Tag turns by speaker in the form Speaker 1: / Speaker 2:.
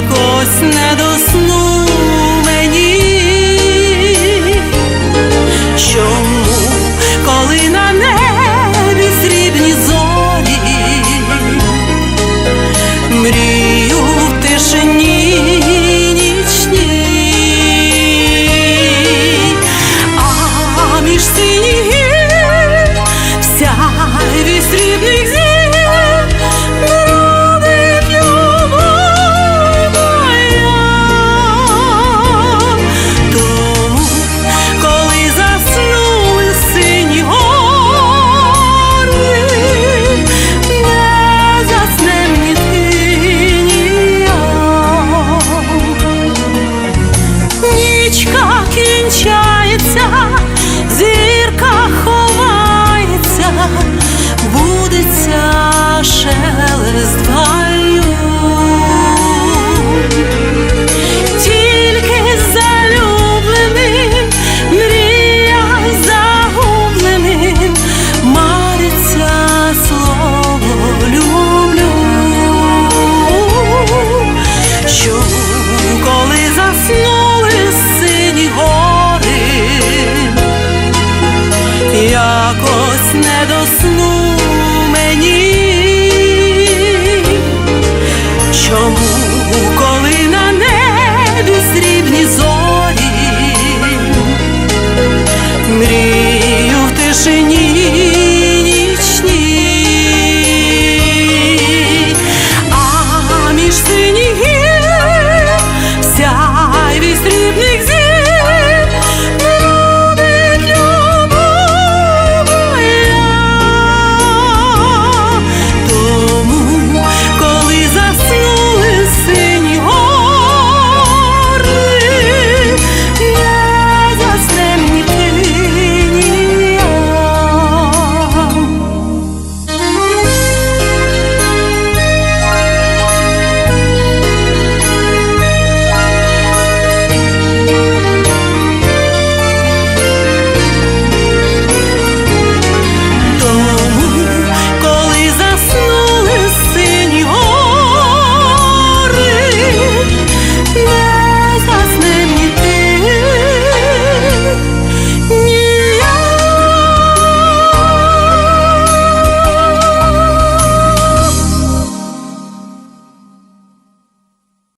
Speaker 1: якось не до сну мені, чому, коли на небі срібні зорі, мрію в тишині нічній, а між синіх вся срібних зір